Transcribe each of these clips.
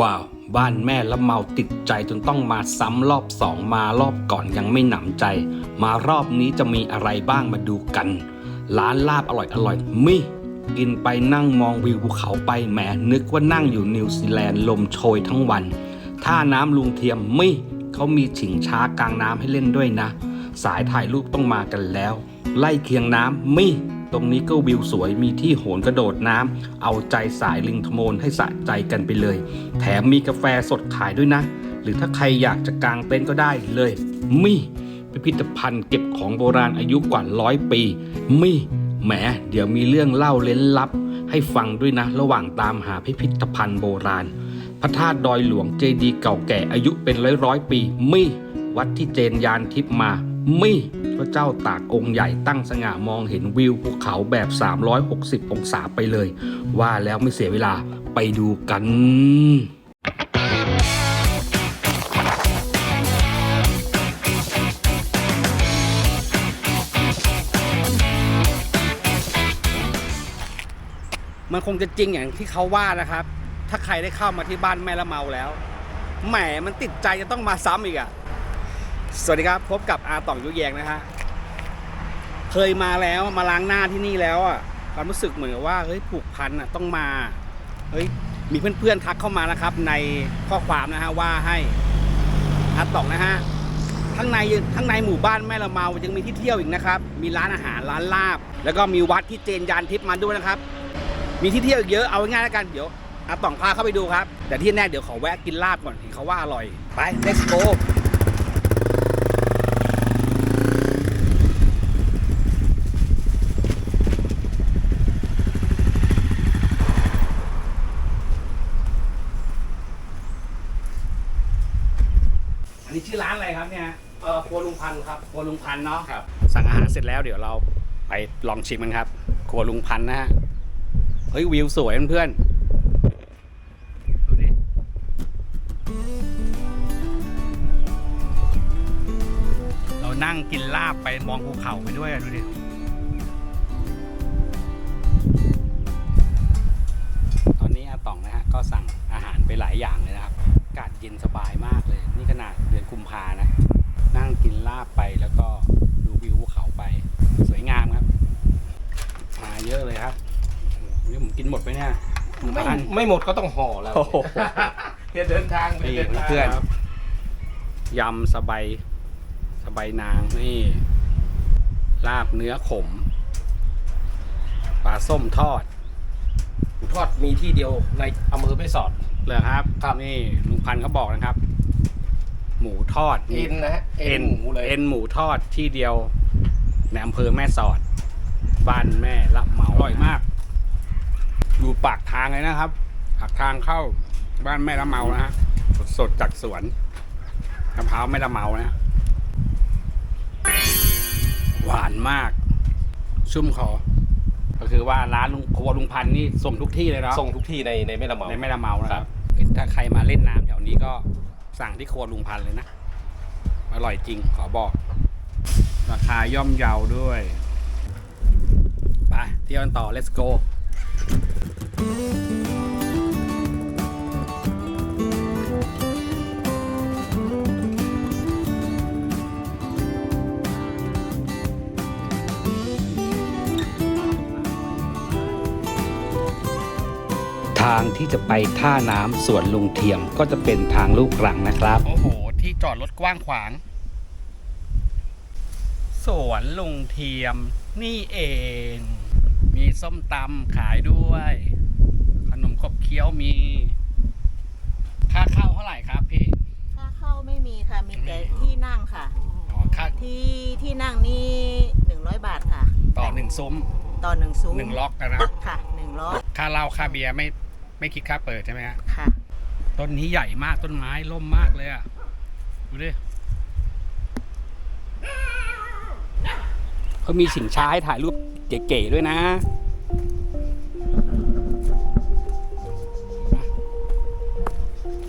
ว้าว บ้านแม่ละเมาติดใจจนต้องมาซ้ำรอบสองมารอบก่อนยังไม่หนำใจ มารอบนี้จะมีอะไรบ้างมาดูกัน ร้านลาบอร่อยอร่อยมิกินไปนั่งมองวิวภูเขาไปแหมนึกว่านั่งอยู่นิวซีแลนด์ลมโชยทั้งวัน ท่าน้ำลุงเทียมมิเขามีฉิงช้ากลางน้ำให้เล่นด้วยนะ สายถ่ายรูปต้องมากันแล้ว ไล่เคียงน้ำมิ ตรงนี้ก็วิวสวยมีที่โหนกระโดดน้ำเอาใจสายลิงทมนให้สะใจกันไปเลย แถมมีกาแฟสดขายด้วยนะ หรือถ้าใครอยากจะกางเต็นท์ก็ได้เลยมิพิพิธภัณฑ์เก็บของโบราณอายุกว่าร้อยปีมิแหมเดี๋ยวมีเรื่องเล่าเล้นลับ ให้ฟังด้วยนะ ระหว่างตามหาพิพิธภัณฑ์โบราณ พระธาตุดอยหลวงเจดีย์เก่าแก่อายุเป็นร้อยร้อยปีมิวัดที่เจนยานทิพมา มิพระเจ้าตากองค์ใหญ่ตั้งสง่ามองเห็นวิวภูเขาแบบ 360 องศาไปเลย ว่าแล้วไม่เสียเวลาไปดูกันมันคงจะจริงอย่างที่เขาว่านะครับ ถ้าใครได้เข้ามาที่บ้านแม่ละเมาแล้ว แหมมันติดใจจะต้องมาซ้ำอีกอะ สวัสดีครับ พบกับอาต่องยุแยงนะฮะเคยมาแล้วมาล้างหน้าที่นี่แล้วอะความรู้สึกเหมือนกับว่าเฮ้ยผูกพันอะต้องมาเฮ้ยมีเพื่อนๆทักเข้ามานะครับ ในข้อความนะฮะว่าให้อาต่องนะฮะข้างในข้างในหมู่บ้านแม่ละเมายังมีที่เที่ยวอีกนะครับ มีร้านอาหารร้านลาบ แล้วก็มีวัดที่เจนยานทิพย์มาด้วยนะครับ มีที่เที่ยวอีกเยอะเอาง่ายๆแล้วกันเดี๋ยวอาต่องพาเข้าไปดูครับ แต่ที่แน่เดี๋ยวขอแวะกินลาบก่อนเห็นเขาว่าอร่อยไป let's go นนี้ชื่อร้านอะไรครับเนี่ยเอ่อครัวลุงพันธ์ครับ ครัวลุงพันธ์เนาะครับ สั่งอาหารเสร็จแล้วเดี๋ยวเราไปลองชิมกันครับ ครัวลุงพันธ์นะฮะ เฮ้ยวิวสวยเพื่อนๆดูดิ เรานั่งกินลาบไปมองภูเขาไปด้วยอะดูดิ ไม่พัน ไม่หมดก็ต้องห่อแล้วโอ้โหเพื่อเดินทางนี่เดินทางเพื่อน ครับยำสบายสบายนางนี่ ลาบเนื้อขมปลาส้มทอดทอดมีที่เดียวในอำเภอแม่สอดเลยครับครับ นี่ลุงพันธ์เขาบอกนะครับ หมูทอดเอ็นนะฮะเอ็นหมูเลยเอ็นหมูทอดที่เดียวในอำเภอแม่สอด บ้านแม่ละเหมาอร่อยมาก อยู่ปากทางเลยนะครับปากทางเข้าบ้านแม่ละเมานะฮะสดๆจากสวนมะพร้าวแม่ละเมานะ หวานมาก ชุ่มคอก็คือว่าร้านลุงครัวลุงพันธ์นี่ส่งทุกที่เลยเนาะส่งทุกที่ในในแม่ละเมาในแม่ละเมานะครับถ้าใครมาเล่นน้ำแถวนี้ก็สั่งที่ครัวลุงพันธ์เลยนะอร่อยจริงขอบอก ราคาย่อมเยาด้วย ไปเที่ยวกันต่อ let's go ทางที่จะไปท่าน้ำสวนลุงเทียมก็จะเป็นทางลูกรังนะครับ โอ้โห ที่จอดรถกว้างขวาง สวนลุงเทียมนี่เอง มีส้มตำขายด้วย ขนมขบเคี้ยวมี ค่าเข้าเท่าไหร่ครับพี่ค่าเข้าไม่มีค่ะ มีแต่ไม่มีที่นั่งค่ะอ๋อค่าที่ที่นั่งนี่หนึ่งร้อยบาทค่ะ ต่อหนึ่งซุ้มต่อหนึ่งซุ้มหนึ่งล็อกนะค่ะหนึ่งล็อก ค่าเหล้าค่าเบียร์ไม่ ไม่คิดค่าเปิดใช่ไหมฮะค่ะ ต้นนี้ใหญ่มากต้นไม้ร่มมากเลยอะ ดูดิเขามีสินช้าให้ถ่ายรูปเก๋ๆด้วยนะ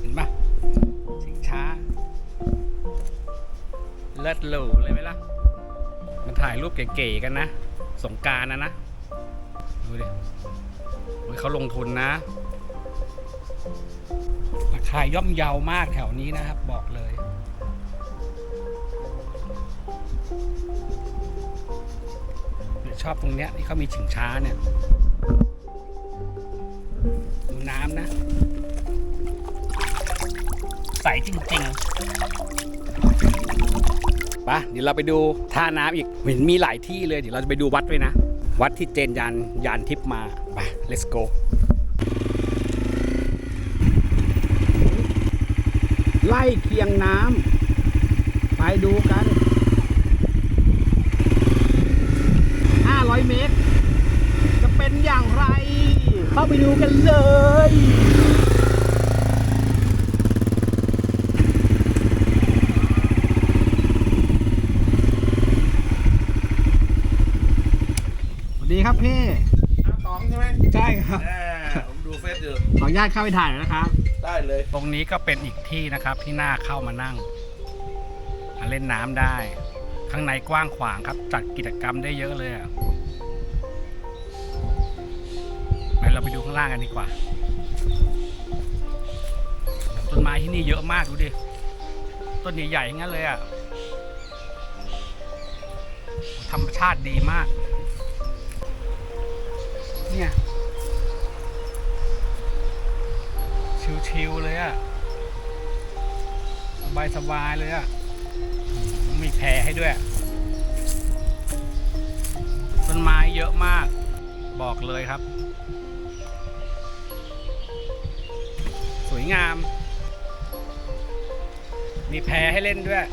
เห็นปะสินช้า เลิศหรูเลยไหมล่ะ มันถ่ายรูปเก๋ๆกันนะ สงกรารนะนะ ดูดิโอ้ยเขาลงทุนนะาย่อมเยาวมากแถวนี้นะครับ บอกเลย ชอบตรงเนี้ยที่เขามีฉิงช้าเนี่ยดูน้ำนะ ใสจริงๆปะเดี๋ยวเราไปดูท่าน้ำอีก เห็นมีหลายที่เลย เดี๋ยวเราจะไปดูวัดด้วยนะ วัดที่เจนยานยานทิพย์มา ไป let's go ไล่เคียงน้ำไปดูกัน 500 เมตร จะเป็นอย่างไร เข้าไปดูกันเลยสวัสดีครับพี่ตองใช่ไหมใช่ครับอ่าผมดูเฟซอยู่ขออนุญาตเข้าไปถ่ายหน่อยนะครับ ได้เลย ตรงนี้ก็เป็นอีกที่นะครับที่น่าเข้ามานั่งมาเล่นน้ำได้ ข้างในกว้างขวางครับ จัดกิจกรรมได้เยอะเลยอะไปเราไปดูข้างล่างกันดีกว่า ต้นไม้ที่นี่เยอะมากดูดิ ต้นใหญ่ๆอย่างนั้นเลยอะธรรมชาติดีมาก เนี่ย ชิวๆเลยอะสบายสบายเลยอะมีแพรให้ด้วย ต้นไม้เยอะมาก บอกเลยครับ สวยงาม มีแพรให้เล่นด้วย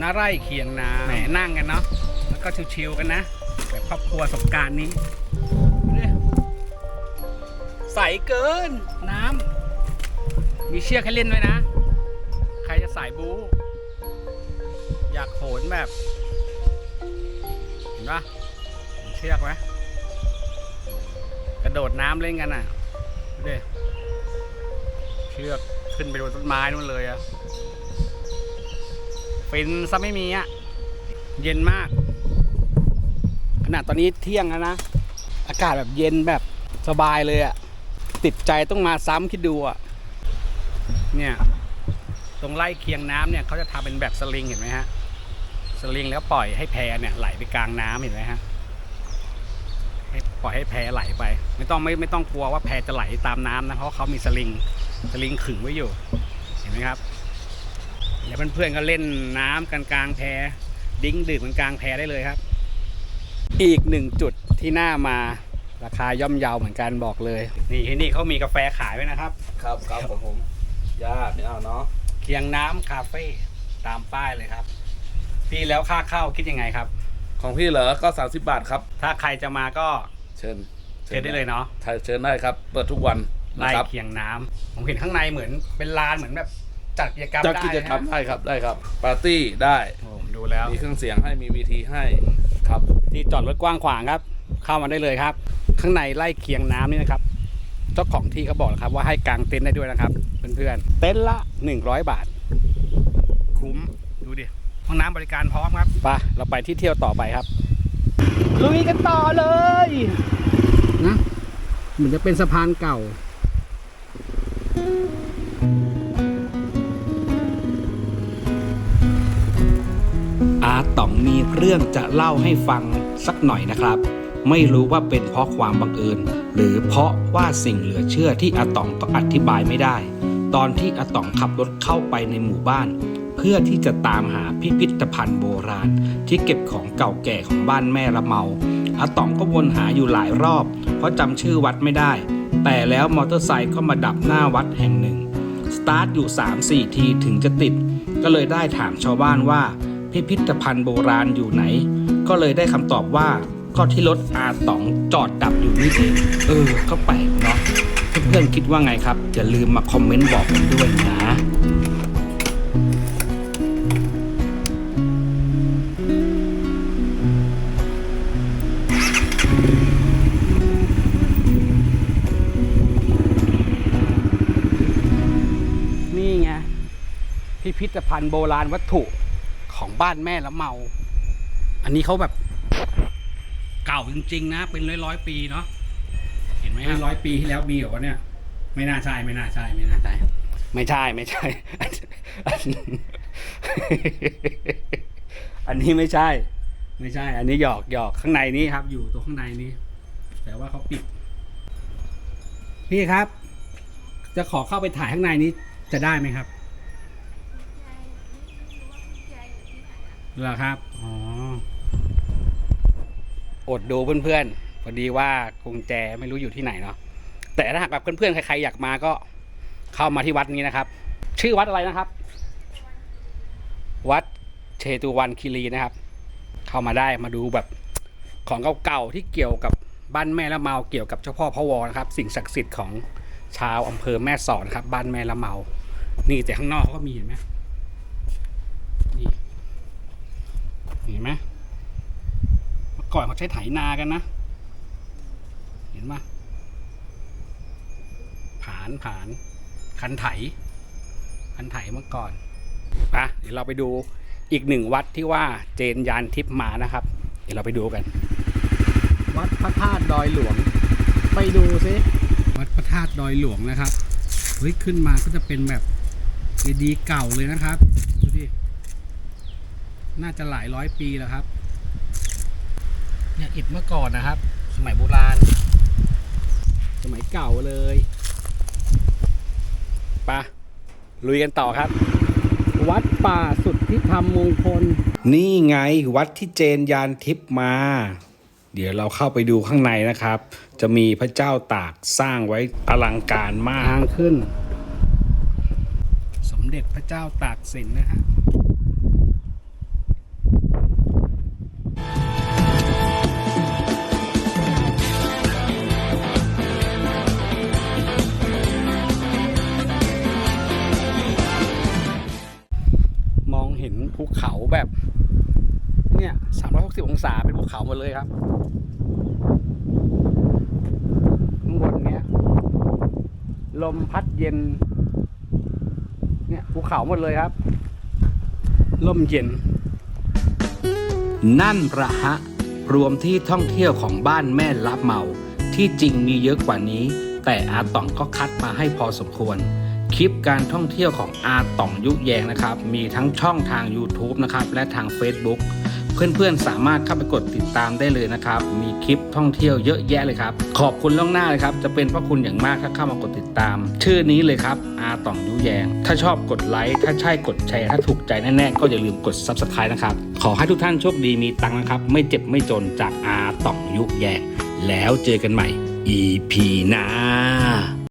น้าไร่เคียงนาแหมนั่งกันเนาะ แล้วก็ชิวๆกันนะ แบบครอบครัวสงการนี้เนี่ย ใสเกินน้ำมีเชือกให้เล่นด้วยนะ ใครจะสายบู อยากโหนแบบ เห็นปะเห็นเชือกไหมกระโดดน้ำเล่นกันอะดูดิเชือกขึ้นไปบนต้นไม้นู่นเลยอะฟินซะไม่มีอะ เย็นมาก ขนาดตอนนี้เที่ยงแล้วนะ อากาศแบบเย็นแบบสบายเลยอะ ติดใจต้องมาซ้ำคิดดูอะเนี่ยตรงไล่เคียงน้ำเนี่ยเขาจะทำเป็นแบบสลิงเห็นไหมฮะสลิงแล้วปล่อยให้แพเนี่ยไหลไปกลางน้ำเห็นไหมฮะให้ปล่อยให้แพไหลไป ไม่ต้องไม่ไม่ต้องกลัวว่าแพจะไหลตามน้ำนะเพราะเขามีสลิงสลิงขึงไว้อยู่เห็นไหมครับแล้วเพื่อนๆก็เล่นน้ำกันกลางแพดิ้งดื่มกันกลางแพได้เลยครับ อีกหนึ่งจุดที่น่ามา ราคาย่อมเยาวเหมือนกันบอกเลย นี่ที่นี่เขามีกาแฟขายไว้นะครับ ครับครับผมผมญาติไม่เอาเนาะเคียงน้ำคาเฟ่ตามป้ายเลยครับ พี่แล้วค่าเข้าคิดยังไงครับ ของพี่เหรอก็ 30 บาทครับ ถ้าใครจะมาก็เชิญเชิญได้เลยเนาะใช่เชิญได้ครับ เปิดทุกวันไล่นะครับเคียงน้ำผมเห็นข้างในเหมือนเป็นลานเหมือนแบบจัดกิจกรรมจัดได้กิจกรรมนะได้ครับได้ครับปาร์ตี้ได้โอ้ผมดูแล้ว มีเครื่องเสียงให้มีวีทีให้ครับ ที่จอดรถกว้างขวางครับ เข้ามาได้เลยครับ ข้างในไล่เคียงน้ำนี่นะครับเจ้าของที่เขาบอกแล้วครับ ว่าให้กางเต็นท์ได้ด้วยนะครับเพื่อนๆเต็นท์ละ 100 บาท คุ้มดูดิห้องน้ำบริการพร้อมครับไปเราไปที่เที่ยวต่อไปครับ ลุยกันต่อเลยนะเหมือนจะเป็นสะพานเก่าอาต๋องมีเรื่องจะเล่าให้ฟังสักหน่อยนะครับ ไม่รู้ว่าเป็นเพราะความบังเอิญ หรือเพราะว่าสิ่งเหลือเชื่อที่อาตองก็องอธิบายไม่ได้ ตอนที่อาตองขับรถเข้าไปในหมู่บ้าน เพื่อที่จะตามหาพิพิธภัณฑ์โบราณ ที่เก็บของเก่าแก่ของบ้านแม่ละเมาอาตองก็วนหาอยู่หลายรอบ เพราะจำชื่อวัดไม่ได้ แต่แล้วมอเตอร์ไซค์ก็มาดับหน้าวัดแห่งหนึ่ง สตาร์ทอยู่ 3-4 ทีถึงจะติด ก็เลยได้ถามชาวบ้านว่า พิพิธภัณฑ์โบราณอยู่ไหน ก็เลยได้คำตอบว่า ก็ที่รถอาต๋องจอดดับอยู่นี่เองเออ ก็แปลกเนาะเพื่อนๆคิดว่าไงครับ อย่าลืมมาคอมเมนต์บอกกันด้วยนะนี่ไงพิพิธภัณฑ์โบราณวัตถุของบ้านแม่ละเมา อันนี้เขาแบบ เก่าจริงๆนะ เป็นร้อยร้อยๆปีเนาะเห็นห็นไหมร้อยปีที่แล้วมีเหรอวะเนี่ย ไม่น่าใช่ไม่น่าใช่ไม่น่าใช่ไม่ใช่ไม่ใช่อันอันนี้ไม่ใช่ ไม่ใช่ อันนี้หยอกหยอกข้างในนี้ครับ อยู่ตัวข้างในนี้ แต่ว่าเขาปิด พี่ครับ จะขอเข้าไปถ่ายข้างในนี้จะได้ไหมครับ เหรอครับอ๋อ อดดูเพื่อนๆพอดีว่ากุญแจไม่รู้อยู่ที่ไหนเนาะแต่ถ้าหากแบบเพื่อนๆใครๆอยากมาก็เข้ามาที่วัดนี้นะครับ ชื่อวัดอะไรนะครับ วัดเชตุวันคีรีนะครับ เข้ามาได้มาดูแบบของเก่าๆที่เกี่ยวกับบ้านแม่ละเมาเกี่ยวกับเจ้าพ่อพระวอนะครับ สิ่งศักดิ์สิทธิ์ของชาวอำเภอแม่สอดนะครับ บ้านแม่ละเมา นี่แต่ข้างนอกเขาก็มีเห็นไหมนี่เห็นไหม ก่อนเขาใช้ไถนากันนะ เห็นไหมผานผาน คันไถ คันไถเมื่อก่อนไปะเดี๋ยวเราไปดูอีกหนึ่งวัดที่ว่าเจนยานทิพย์มานะครับ เดี๋ยวเราไปดูกัน วัดพระธาตุดอยหลวง ไปดูซิวัดพระธาตุดอยหลวงนะครับเฮ้ยขึ้นมาก็จะเป็นแบบเจดีย์เก่าเลยนะครับดูดิน่าจะหลายร้อยปีแล้วครับ เนี่ยอิฐเมื่อก่อนนะครับ สมัยโบราณ สมัยเก่าเลยไปะลุยกันต่อครับ วัดป่าสุดที่ทำมงคล นี่ไงวัดที่เจนยานทิพย์มา เดี๋ยวเราเข้าไปดูข้างในนะครับ จะมีพระเจ้าตากสร้างไว้อลังการมากทางขึ้น สมเด็จพระเจ้าตากสินนะฮะ เป็นภูเขาหมดเลยครับข้างบนเนี้ย ลมพัดเย็น เนี่ยภูเขาหมดเลยครับ ลมเย็น นั่นประฮะ รวมที่ท่องเที่ยวของบ้านแม่ลับเมา ที่จริงมีเยอะกว่านี้ แต่อาต่องก็คัดมาให้พอสมควรคลิปการท่องเที่ยวของอาต่องยุแยงนะครับ มีทั้งช่องทาง YouTube นะครับ และทาง Facebook เพื่อนๆสามารถเข้าไปกดติดตามได้เลยนะครับ มีคลิปท่องเที่ยวเยอะแยะเลยครับ ขอบคุณล่วงหน้าเลยครับ จะเป็นพระคุณอย่างมากถ้าเข้ามากดติดตาม ชื่อนี้เลยครับอาต่องยุแยง ถ้าชอบกดไลค์ถ้าใช่กดแชร์ถ้าถูกใจแน่ๆก็อย่าลืมกด Subscribe นะครับ ขอให้ทุกท่านโชคดีมีตังค์นะครับ ไม่เจ็บไม่จนจากอาต่องยุแยง แล้วเจอกันใหม่ EP หน้า